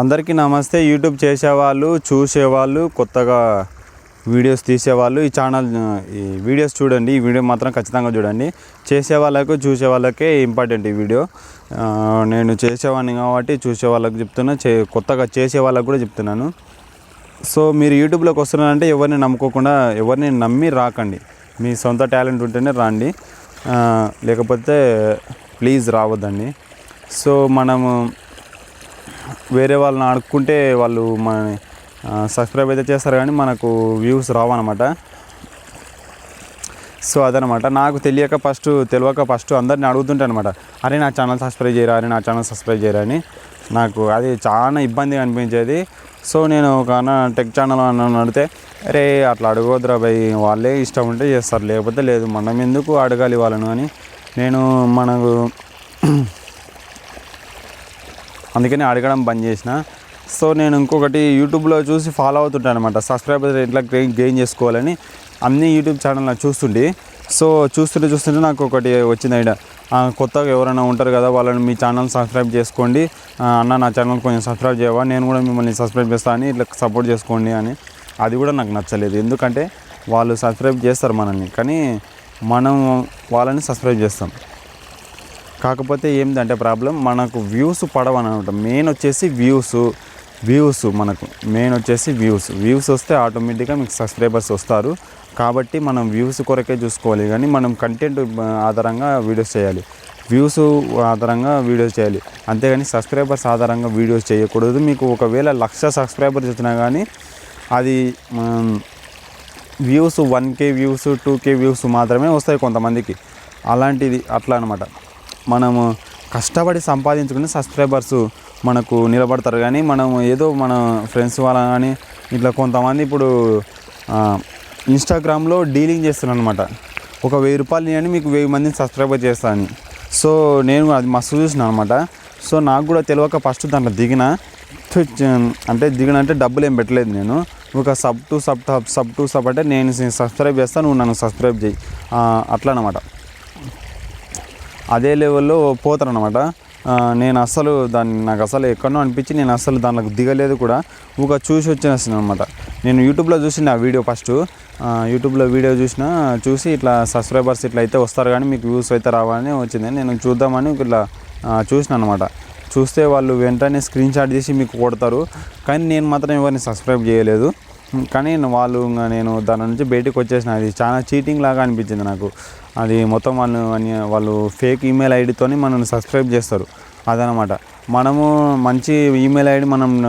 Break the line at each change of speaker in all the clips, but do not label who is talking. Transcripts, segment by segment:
అందరికీ నమస్తే. యూట్యూబ్ చేసేవాళ్ళు చూసేవాళ్ళు కొత్తగా వీడియోస్ తీసేవాళ్ళు ఈ ఛానల్ ఈ వీడియోస్ చూడండి. ఈ వీడియో మాత్రం ఖచ్చితంగా చూడండి. చేసే వాళ్ళకు చూసే వాళ్ళకే ఇంపార్టెంట్ ఈ వీడియో. నేను చేసేవాడిని కాబట్టి చూసే వాళ్ళకి చెప్తున్నా. చే కొత్తగా చేసే వాళ్ళకు కూడా చెప్తున్నాను. సో మీరు యూట్యూబ్లోకి వస్తున్నారంటే ఎవరిని నమ్ముకోకుండా ఎవరిని నమ్మి రాకండి. మీ సొంత టాలెంట్ ఉంటేనే రండి. లేకపోతే ప్లీజ్ రావద్దండి. సో మనము వేరే వాళ్ళని అడుక్కుంటే వాళ్ళు మన సబ్స్క్రైబ్ అయితే చేస్తారు కానీ మనకు వ్యూస్ రావన్నమాట. సో అదనమాట నాకు తెలియక ఫస్ట్ తెలియక ఫస్ట్ అందరిని అడుగుతుంటే అనమాట అరే నా ఛానల్ సబ్స్క్రైబ్ చేయరా? అరే నా ఛానల్ సబ్స్క్రైబ్ చేయరా? అని నాకు అది చాలా ఇబ్బందిగా అనిపించేది. సో నేను ఒక టెక్ ఛానల్ అని అడిగితే అరే అట్లా అడగొద్దురా భయ్ వాళ్ళే ఇష్టం ఉంటే చేస్తారు లేకపోతే లేదు మనం ఎందుకు అడగాలి వాళ్ళను? అని నేను మనకు అందుకని అడగడం బంద్ చేసిన. సో నేను ఇంకొకటి యూట్యూబ్లో చూసి ఫాలో అవుతుంటాను అనమాట సబ్స్క్రైబర్స్ ఎట్లా గెయిన్ గెయిన్ చేసుకోవాలని. అన్ని యూట్యూబ్ ఛానల్ చూస్తుండే సో చూస్తుంటే చూస్తుంటే నాకు ఒకటి వచ్చింది ఐడియా. కొత్తగా ఎవరైనా ఉంటారు కదా వాళ్ళని మీ ఛానల్ సబ్స్క్రైబ్ చేసుకోండి. అన్న నా ఛానల్ కొంచెం సబ్స్క్రైబ్ చేయవా? నేను కూడా మిమ్మల్ని సబ్స్క్రైబ్ చేస్తాను అని ఇట్లా సపోర్ట్ చేసుకోండి అని. అది కూడా నాకు నచ్చలేదు. ఎందుకంటే వాళ్ళు సబ్స్క్రైబ్ చేస్తారు మనల్ని. కానీ మనం వాళ్ళని సబ్స్క్రైబ్ చేస్తాం. కాకపోతే ఏంటంటే ప్రాబ్లం మనకు వ్యూస్ పడవని అనమాట మెయిన్ వచ్చేసి వ్యూస్ వ్యూస్ మనకు. మెయిన్ వచ్చేసి వ్యూస్. వ్యూస్ వస్తే ఆటోమేటిక్గా మీకు సబ్స్క్రైబర్స్ వస్తారు. కాబట్టి మనం వ్యూస్ కొరకే చూసుకోవాలి. కానీ మనం కంటెంట్ ఆధారంగా వీడియోస్ చేయాలి. వ్యూస్ ఆధారంగా వీడియోస్ చేయాలి. అంతేగాని సబ్స్క్రైబర్స్ ఆధారంగా వీడియోస్ చేయకూడదు. మీకు ఒకవేళ లక్ష సబ్స్క్రైబర్స్ వచ్చినా కానీ అది views one K views two K views మాత్రమే వస్తాయి కొంతమందికి. అలాంటిది అట్లా అనమాట మనము కష్టపడి సంపాదించుకుని సబ్స్క్రైబర్స్ మనకు నిలబడతారు. కానీ మనం ఏదో మన ఫ్రెండ్స్ వాళ్ళ కానీ ఇట్లా కొంతమంది ఇప్పుడు ఇన్స్టాగ్రామ్లో డీలింగ్ చేస్తున్నాను అనమాట ఒక వెయ్యి రూపాయలు నేను మీకు వెయ్యి మందిని సబ్స్క్రైబర్ చేస్తాను సో నేను అది మస్తు చూసిన అనమాట సో నాకు కూడా తెలియక ఫస్ట్ దాంట్లో దిగిన అంటే దిగిన అంటే డబ్బులు ఏం పెట్టలేదు నేను. ఒక sub to sub sub sub to sub అంటే నేను సబ్స్క్రైబ్ చేస్తాను నువ్వు నన్ను సబ్స్క్రైబ్ చేయి. అట్లా అనమాట అదే లెవెల్లో పోతారనమాట నేను అస్సలు దాన్ని నాకు అసలు ఎక్కడో అనిపించి నేను అస్సలు దాంట్లోకి దిగలేదు కూడా. ఒక చూసి వచ్చేసాను అనమాట నేను యూట్యూబ్లో చూసిన ఆ వీడియో ఫస్ట్ యూట్యూబ్లో వీడియో చూసిన చూసి ఇట్లా సబ్స్క్రైబర్స్ ఇట్లా అయితే వస్తారు కానీ మీకు వ్యూస్ అయితే రావాలని వచ్చింది. నేను చూద్దామని ఇట్లా చూసిన అనమాట చూస్తే వాళ్ళు వెంటనే స్క్రీన్ షాట్ చేసి మీకు కొడతారు. కానీ నేను మాత్రం ఎవరిని సబ్స్క్రైబ్ చేయలేదు. కానీ వాళ్ళు నేను దాని నుంచి బయటకు వచ్చేసిన. అది చాలా చీటింగ్ లాగా అనిపించింది నాకు. అది మొత్తం వాళ్ళు అని- వాళ్ళు ఫేక్ ఈమెయిల్ ఐడితోని మనల్ని సబ్స్క్రైబ్ చేస్తారు. అదనమాట. మనము మంచి ఈమెయిల్ ఐడి మనం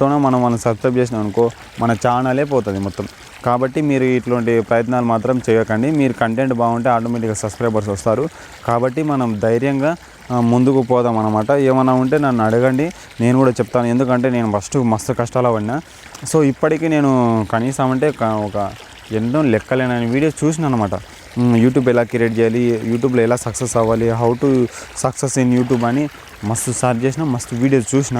తోనే మనం మనం సబ్స్క్రైబ్ చేసినాం అనుకో మన ఛానలే పోతుంది మొత్తం. కాబట్టి మీరు ఇటువంటి ప్రయత్నాలు మాత్రం చేయకండి. మీరు కంటెంట్ బాగుంటే ఆటోమేటిక్గా సబ్స్క్రైబర్స్ వస్తారు. కాబట్టి మనం ధైర్యంగా ముందుకు పోదాం అనమాట ఏమైనా ఉంటే నన్ను అడగండి. నేను కూడా చెప్తాను. ఎందుకంటే నేను ఫస్ట్ మస్తు కష్టాలు పడినా. సో ఇప్పటికీ నేను కనీసం అంటే ఒక- ఒక ఎన్నో లెక్కలేనని వీడియోస్ చూసిన అనమాట యూట్యూబ్ ఎలా క్రియేట్ చేయాలి యూట్యూబ్లో ఎలా సక్సెస్ అవ్వాలి how to success in YouTube అని మస్తు సర్చ్ చేసిన మస్తు వీడియోస్ చూసిన.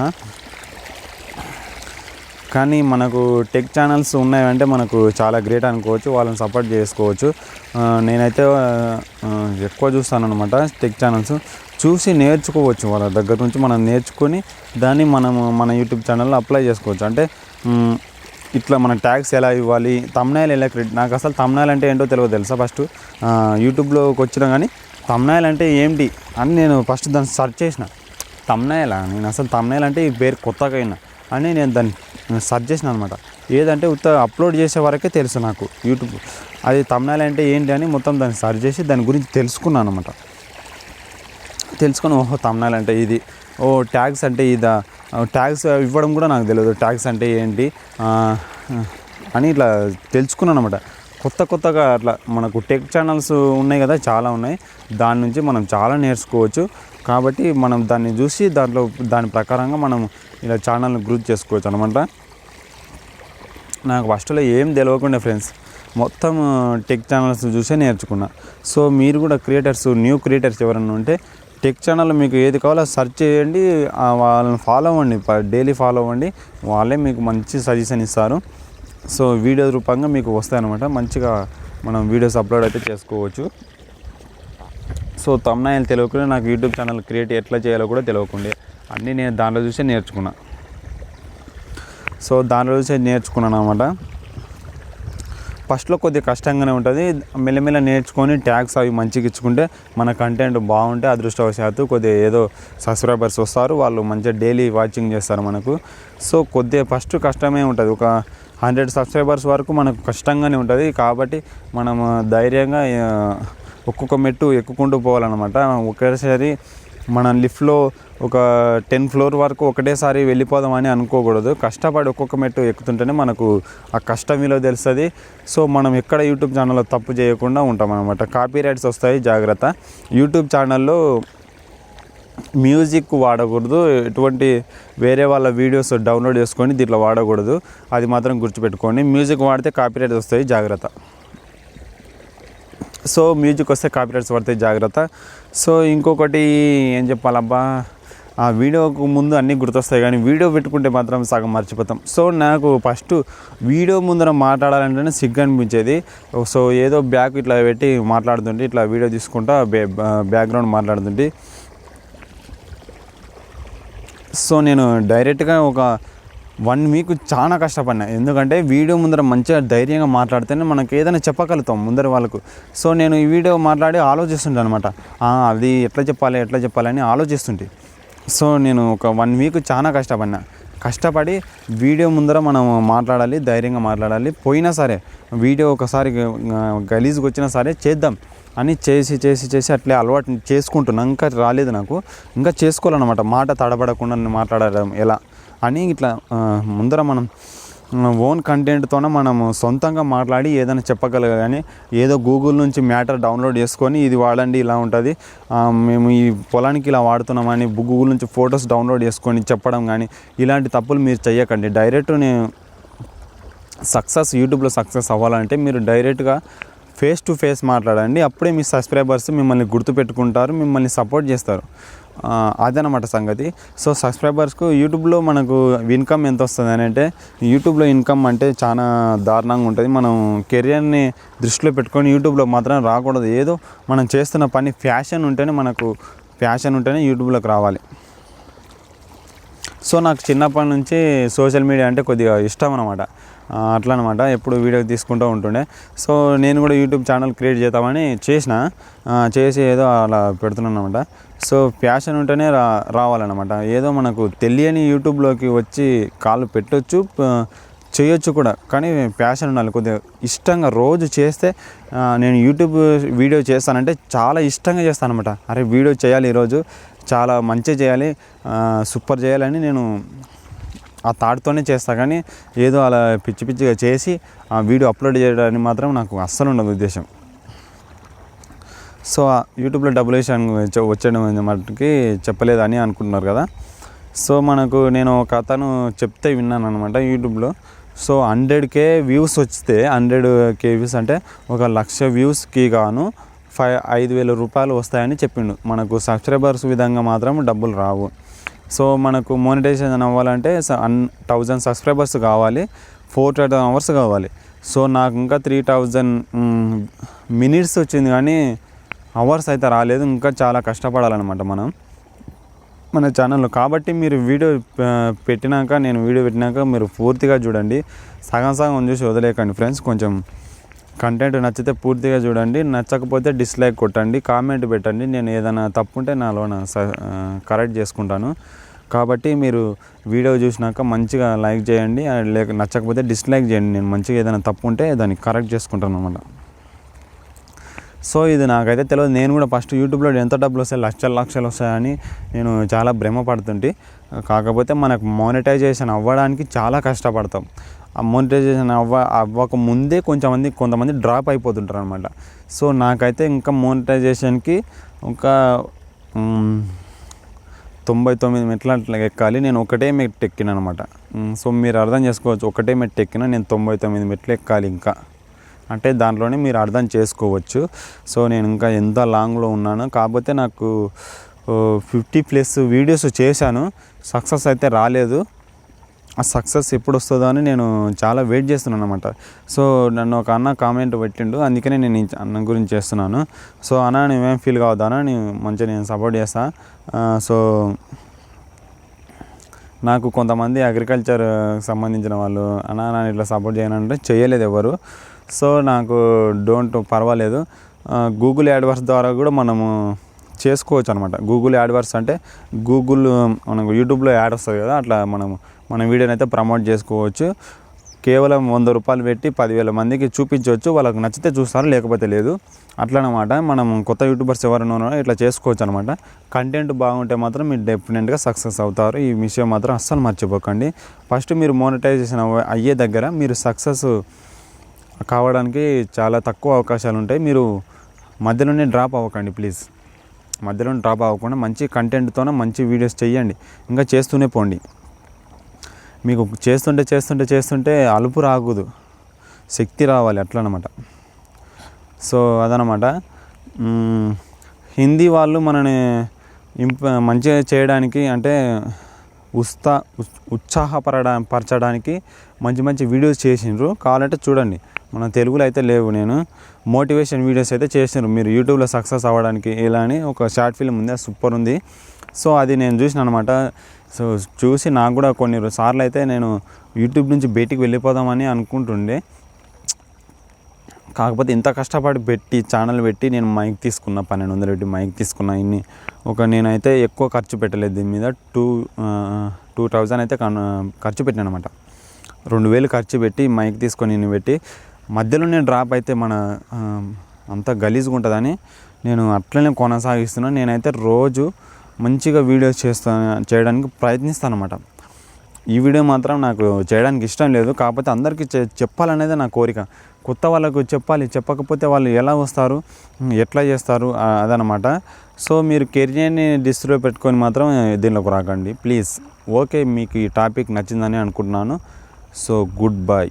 కానీ మనకు టెక్ ఛానల్స్ ఉన్నాయంటే మనకు చాలా గ్రేట్ అనుకోవచ్చు వాళ్ళని సపోర్ట్ చేసుకోవచ్చు. నేనైతే ఎక్కువ చూస్తాను అనమాట టెక్ ఛానల్స్ చూసి నేర్చుకోవచ్చు వాళ్ళ దగ్గర నుంచి మనం నేర్చుకొని దాన్ని మనం మన యూట్యూబ్ ఛానల్లో అప్లై చేసుకోవచ్చు. అంటే ఇట్లా మన ట్యాగ్స్ ఎలా ఇవ్వాలి తమ్నాయిల్ ఎలా క్రియేట్ నాకు అసలు తమ్నాయిల్ అంటే ఏంటో తెలియదు తెలుసా ఫస్ట్ యూట్యూబ్లోకి వచ్చినా కానీ తమ్నాయిల్ అంటే ఏంటి అని నేను ఫస్ట్ దాన్ని సెర్చ్ చేసిన. తమ్నాయిలా నేను అసలు తమ్నాయిల్ అంటే ఈ పేరు కొత్తగా అయినా అని నేను దాన్ని సెర్చ్ చేసిన అనమాట ఏదంటే ఉత్త అప్లోడ్ చేసే వరకే తెలుసు నాకు యూట్యూబ్ అది తమ్నాయిల్ అంటే ఏంటి అని మొత్తం దాన్ని సెర్చ్ చేసి దాని గురించి తెలుసుకున్నాను అనమాట తెలుసుకొని ఓహో తమ్నాయిల్ అంటే ఇది. ఓ ట్యాగ్స్ అంటే ఇదా? ట్యాక్స్ ఇవ్వడం కూడా నాకు తెలియదు ట్యాక్స్ అంటే ఏంటి? అని ఇట్లా తెలుసుకున్నాను అనమాట కొత్త కొత్తగా అట్లా మనకు టెక్ ఛానల్స్ ఉన్నాయి కదా చాలా ఉన్నాయి. దాని నుంచి మనం చాలా నేర్చుకోవచ్చు. కాబట్టి మనం దాన్ని చూసి దాంట్లో దాని ప్రకారంగా మనం ఇలా ఛానల్ని గ్రూప్ చేసుకోవచ్చు అనమాట నాకు ఫస్ట్లో ఏం తెలియకుండా ఫ్రెండ్స్ మొత్తం టెక్ ఛానల్స్ చూసే నేర్చుకున్నా. సో మీరు కూడా క్రియేటర్స్ న్యూ క్రియేటర్స్ ఎవరైనా ఉంటే టెక్ ఛానల్ మీకు ఏది కావాలో సెర్చ్ చేయండి. వాళ్ళని ఫాలో అవ్వండి. డైలీ ఫాలో అవ్వండి. వాళ్ళే మీకు మంచి సజెషన్ ఇస్తారు. సో వీడియో రూపంగా మీకు వస్తాయన్నమాట. మంచిగా మనం వీడియోస్ అప్లోడ్ అయితే చేసుకోవచ్చు. సో తమ్నాయిలు తెలియకుండా నాకు యూట్యూబ్ ఛానల్ క్రియేట్ ఎట్లా చేయాలో కూడా తెలియకుండే. అన్నీ నేను దాంట్లో చూసే నేర్చుకున్నా. సో దాంట్లో చూసి నేర్చుకున్నాను అనమాట ఫస్ట్లో కొద్దిగా కష్టంగానే ఉంటుంది. మెల్లమెల్ల నేర్చుకొని ట్యాగ్స్ అవి మంచిగా ఇచ్చుకుంటే మన కంటెంట్ బాగుంటే అదృష్టవశాత్తు కొద్దిగా ఏదో సబ్స్క్రైబర్స్ వస్తారు. వాళ్ళు మంచిగా డైలీ వాచింగ్ చేస్తారు మనకు. సో కొద్దిగా ఫస్ట్ కష్టమే ఉంటుంది. ఒక హండ్రెడ్ సబ్స్క్రైబర్స్ వరకు మనకు కష్టంగానే ఉంటుంది. కాబట్టి మనం ధైర్యంగా ఒక్కొక్క మెట్టు ఎక్కుకుంటూ పోవాలన్నమాట. ఒకేసారి మన లిఫ్ట్లో ఒక టెన్ ఫ్లోర్ వరకు ఒకటేసారి వెళ్ళిపోదామని అనుకోకూడదు. కష్టపడి ఒక్కొక్క మెట్టు ఎక్కుతుంటేనే మనకు ఆ కష్టం విలువ తెలుస్తుంది. సో మనం ఎక్కడ యూట్యూబ్ ఛానల్లో తప్పు చేయకుండా ఉంటాం అనమాట కాపీ రైట్స్ వస్తాయి జాగ్రత్త. యూట్యూబ్ ఛానల్లో మ్యూజిక్ వాడకూడదు. ఎటువంటి వేరే వాళ్ళ వీడియోస్ డౌన్లోడ్ చేసుకొని దీంట్లో వాడకూడదు. అది మాత్రం గుర్తుపెట్టుకోండి. మ్యూజిక్ వాడితే కాపీరైట్స్ వస్తాయి జాగ్రత్త. సో మ్యూజిక్ వస్తే కాపీరైట్స్ పడతాయి జాగ్రత్త. సో ఇంకొకటి ఏం చెప్పాలబ్బా? ఆ వీడియోకు ముందు అన్నీ గుర్తొస్తాయి కానీ వీడియో పెట్టుకుంటే మాత్రం సగం మర్చిపోతాం. సో నాకు ఫస్ట్ వీడియో ముందర మాట్లాడాలంటేనే సిగ్గు అనిపించేది. సో ఏదో బ్యాగ్ ఇట్లా పెట్టి మాట్లాడుతుంటే ఇట్లా వీడియో తీసుకుంటా బ్యాక్గ్రౌండ్ మాట్లాడుతుంటే. సో నేను డైరెక్ట్గా ఒక వన్ వీక్ చాలా కష్టపడినా. ఎందుకంటే వీడియో ముందర మంచిగా ధైర్యంగా మాట్లాడితేనే మనకి ఏదైనా చెప్పగలుగుతాం ముందర వాళ్ళకు. సో నేను ఈ వీడియో మాట్లాడి ఆలోచిస్తుంటాను అనమాట అది ఎట్లా చెప్పాలి ఎట్లా చెప్పాలి అని ఆలోచిస్తుంటే సో నేను ఒక వన్ వీక్ చాలా కష్టపడినా. కష్టపడి వీడియో ముందర మనం మాట్లాడాలి ధైర్యంగా మాట్లాడాలి. పోయినా సరే వీడియో ఒకసారి గలీజ్కి వచ్చినా సరే చేద్దాం అని చేసి చేసి చేసి అట్లే అలవాటు చేసుకుంటున్నా. ఇంకా రాలేదు నాకు. ఇంకా చేసుకోవాలన్నమాట. మాట తడబడకుండా మాట్లాడడం ఎలా? అని ఇట్లా ముందర మనం ఓన్ కంటెంట్తోనే మనం సొంతంగా మాట్లాడి ఏదైనా చెప్పగలగా కానీ ఏదో గూగుల్ నుంచి మ్యాటర్ డౌన్లోడ్ చేసుకొని ఇది వాడండి ఇలా ఉంటుంది. మేము ఈ పొలానికి ఇలా వాడుతున్నామని గూగుల్ నుంచి ఫొటోస్ డౌన్లోడ్ చేసుకొని చెప్పడం కానీ ఇలాంటి తప్పులు మీరు చేయకండి డైరెక్ట్ నేను సక్సెస్ యూట్యూబ్లో సక్సెస్ అవ్వాలంటే మీరు డైరెక్ట్గా ఫేస్ టు ఫేస్ మాట్లాడండి. అప్పుడే మీ సబ్స్క్రైబర్స్ మిమ్మల్ని గుర్తుపెట్టుకుంటారు మిమ్మల్ని సపోర్ట్ చేస్తారు. అదనమాట సంగతి. సో సబ్స్క్రైబర్స్కు యూట్యూబ్లో మనకు ఇన్కమ్ ఎంత వస్తుంది అని అంటే యూట్యూబ్లో ఇన్కమ్ అంటే చాలా దారుణంగా ఉంటుంది. మనం కెరియర్ని దృష్టిలో పెట్టుకొని యూట్యూబ్లో మాత్రం రాకూడదు. ఏదో మనం చేస్తున్న పని ఫ్యాషన్ ఉంటేనే మనకు ఫ్యాషన్ ఉంటేనే యూట్యూబ్లోకి రావాలి. సో నాకు చిన్నప్పటి నుంచి సోషల్ మీడియా అంటే కొద్దిగా ఇష్టం అనమాట అట్లా అనమాట ఎప్పుడు వీడియో తీసుకుంటూ ఉంటుండే. సో నేను కూడా యూట్యూబ్ ఛానల్ క్రియేట్ చేద్దామని చేసిన. చేసి ఏదో అలా పెడుతున్నాను అనమాట సో ప్యాషన్ ఉంటేనే రా రావాలన్నమాట. ఏదో మనకు తెలియని యూట్యూబ్లోకి వచ్చి కాలు పెట్టొచ్చు చేయొచ్చు కూడా. కానీ ప్యాషన్ ఉండాలి. కొద్దిగా ఇష్టంగా రోజు చేస్తే నేను యూట్యూబ్ వీడియో చేస్తానంటే చాలా ఇష్టంగా చేస్తాను అనమాట అరే వీడియో చేయాలి ఈరోజు. చాలా మంచిగా చేయాలి సూపర్ చేయాలని నేను ఆ థాట్తోనే చేస్తా. కానీ ఏదో అలా పిచ్చి పిచ్చిగా చేసి ఆ వీడియో అప్లోడ్ చేయడానికి మాత్రం నాకు అస్సలు ఉండదు ఉద్దేశం. సో ఆ యూట్యూబ్లో డబ్బులు వేసి అను- వచ్చేయడం మటుకి చెప్పలేదని అనుకుంటున్నారు కదా. సో మనకు నేను ఒక అతను చెప్తే విన్నాను అనమాట యూట్యూబ్లో. సో హండ్రెడ్ కే వ్యూస్ వస్తే హండ్రెడ్ కే వ్యూస్ అంటే ఒక లక్ష వ్యూస్కి గాను ఫైవ్ ఐదు వేల రూపాయలు వస్తాయని చెప్పిండు. మనకు సబ్స్క్రైబర్స్ విధంగా మాత్రం డబ్బులు రావు. సో మనకు మోనిటైజేషన్ అవ్వాలంటే అన్ థౌజండ్ సబ్స్క్రైబర్స్ కావాలి. ఫోర్ థౌజండ్ అవర్స్ కావాలి. సో నాకు ఇంకా త్రీ థౌజండ్ మినిట్స్ వచ్చింది కానీ అవర్స్ అయితే రాలేదు. ఇంకా చాలా కష్టపడాలన్నమాట మనం. మన ఛానల్లో కాబట్టి మీరు వీడియో పెట్టినాక నేను వీడియో పెట్టినాక మీరు పూర్తిగా చూడండి. సగం సగం చూసి వదిలేకండి ఫ్రెండ్స్. కొంచెం కంటెంట్ నచ్చితే పూర్తిగా చూడండి. నచ్చకపోతే డిస్లైక్ కొట్టండి. కామెంట్ పెట్టండి. నేను ఏదైనా తప్పు ఉంటే నాలోన స- కరెక్ట్ చేసుకుంటాను. కాబట్టి మీరు వీడియో చూసినాక మంచిగా లైక్ చేయండి. లేక నచ్చకపోతే డిస్లైక్ చేయండి. నేను మంచిగా ఏదైనా తప్పు ఉంటే దాన్ని కరెక్ట్ చేసుకుంటాను అన్నమాట. సో ఇది నాకైతే తెలియదు నేను కూడా ఫస్ట్ యూట్యూబ్లో ఎంత డబ్బులు వస్తాయి లక్షలు లక్షలు వస్తాయని నేను చాలా భ్రమపడుతుంటే. కాకపోతే మనకు మానిటైజేషన్ అవ్వడానికి చాలా కష్టపడతాం. ఆ మోనిటైజేషన్ అవ్వ అవ్వక ముందే కొంచెం కొంతమంది డ్రాప్ అయిపోతుంటారు అనమాట సో నాకైతే ఇంకా మోనిటైజేషన్కి ఒక తొంభై తొమ్మిది మెట్లు అట్లా ఎక్కాలి. నేను ఒకటే మెట్టు ఎక్కిన అనమాట సో మీరు అర్థం చేసుకోవచ్చు ఒకటే మెట్టు ఎక్కిన నేను తొంభై తొమ్మిది మెట్లు ఎక్కాలి ఇంకా. అంటే దాంట్లోనే మీరు అర్థం చేసుకోవచ్చు. సో నేను ఇంకా ఎంత లాంగ్లో ఉన్నాను కాకపోతే నాకు ఫిఫ్టీ ప్లస్ వీడియోస్ చేశాను. సక్సెస్ అయితే రాలేదు. ఆ సక్సెస్ ఎప్పుడు వస్తుందో అని నేను చాలా వెయిట్ చేస్తున్నాను అనమాట సో నన్ను ఒక అన్న కామెంట్ పెట్టిండు. అందుకనే నేను అన్న గురించి చేస్తున్నాను. సో అన్న నువ్వేం ఫీల్ కావద్దా అన్న? నేను మంచిగా నేను సపోర్ట్ చేస్తా. సో నాకు కొంతమంది అగ్రికల్చర్ సంబంధించిన వాళ్ళు అన్నా నన్ను ఇట్లా సపోర్ట్ చేయనంటే చేయలేదు ఎవరు. సో నాకు డోంట్ పర్వాలేదు. గూగుల్ యాడ్వర్స్ ద్వారా కూడా మనము చేసుకోవచ్చు అనమాట గూగుల్ యాడ్వర్స్ అంటే గూగుల్ మనకు యూట్యూబ్లో యాడ్ వస్తుంది కదా అట్లా మనం మన వీడియోని అయితే ప్రమోట్ చేసుకోవచ్చు. కేవలం వంద రూపాయలు పెట్టి పదివేల మందికి చూపించవచ్చు వాళ్ళకి నచ్చితే చూస్తారు లేకపోతే లేదు. అట్లనమాట మనం కొత్త యూట్యూబర్స్ ఎవరైనా ఉన్నారో ఇట్లా చేసుకోవచ్చు అనమాట కంటెంట్ బాగుంటే మాత్రం మీరు డెఫినెట్గా సక్సెస్ అవుతారు. ఈ విషయం మాత్రం అస్సలు మర్చిపోకండి. ఫస్ట్ మీరు మోనటైజేషన్ అయ్యే దగ్గర మీరు సక్సెస్ కావడానికి చాలా తక్కువ అవకాశాలు ఉంటాయి. మీరు మధ్యలోనే డ్రాప్ అవ్వకండి ప్లీజ్ మధ్యలో డ్రాప్ అవ్వకుండా మంచి కంటెంట్తోనే మంచి వీడియోస్ చేయండి ఇంకా చేస్తూనే పోండి. మీకు చేస్తుంటే చేస్తుంటే చేస్తుంటే అలుపు రాకూడదు. శక్తి రావాలి అట్లా అనమాట సో అదనమాట. హిందీ వాళ్ళు మనని ఇంప మంచిగా చేయడానికి అంటే ఉత్సా ఉత్- ఉత్సాహపరడా పరచడానికి మంచి మంచి వీడియోస్ చేసిండ్రు. కావాలంటే చూడండి. మన తెలుగులో అయితే లేవు నేను. మోటివేషన్ వీడియోస్ అయితే చేసిండ్రు మీరు యూట్యూబ్లో సక్సెస్ అవ్వడానికి ఇలా అని ఒక షార్ట్ ఫిల్మ్ ఉంది. అది సూపర్ ఉంది. సో అది నేను చూసిన అనమాట సో చూసి నాకు కూడా కొన్ని సార్లు అయితే నేను యూట్యూబ్ నుంచి బయటికి వెళ్ళిపోదామని అనుకుంటుండే. కాకపోతే ఇంత కష్టపడి పెట్టి ఛానల్ పెట్టి నేను మైక్ తీసుకున్న పన్నెండు వందలు పెట్టి మైక్ తీసుకున్న ఇన్ని. ఒక నేనైతే ఎక్కువ ఖర్చు పెట్టలేదు దీని మీద. టూ టూ థౌజండ్ అయితే కన్- ఖర్చు పెట్టాను అనమాట. రెండు వేలు ఖర్చు పెట్టి మైక్ తీసుకొని నేను పెట్టి మధ్యలోనే డ్రాప్ అయితే మన అంతా అంత గలీజ్గా ఉంటుందని నేను అట్లనే కొనసాగిస్తున్నాను నేనైతే రోజు మంచిగా వీడియోస్ చేస్తాను చేయడానికి ప్రయత్నిస్తాను అనమాట ఈ వీడియో మాత్రం నాకు చేయడానికి ఇష్టం లేదు. కాకపోతే అందరికీ చె- చెప్పాలనేదే నా కోరిక. కొత్త వాళ్ళకు చెప్పాలి చెప్పకపోతే వాళ్ళు ఎలా వస్తారు ఎట్లా చేస్తారు అదనమాట సో మీరు కెరియర్ని డిస్ట్రో పెట్టుకొని మాత్రం దీనిలోకి రాకండి. ప్లీజ్. ఓకే మీకు ఈ టాపిక్ నచ్చిందని అనుకుంటున్నాను. So good bye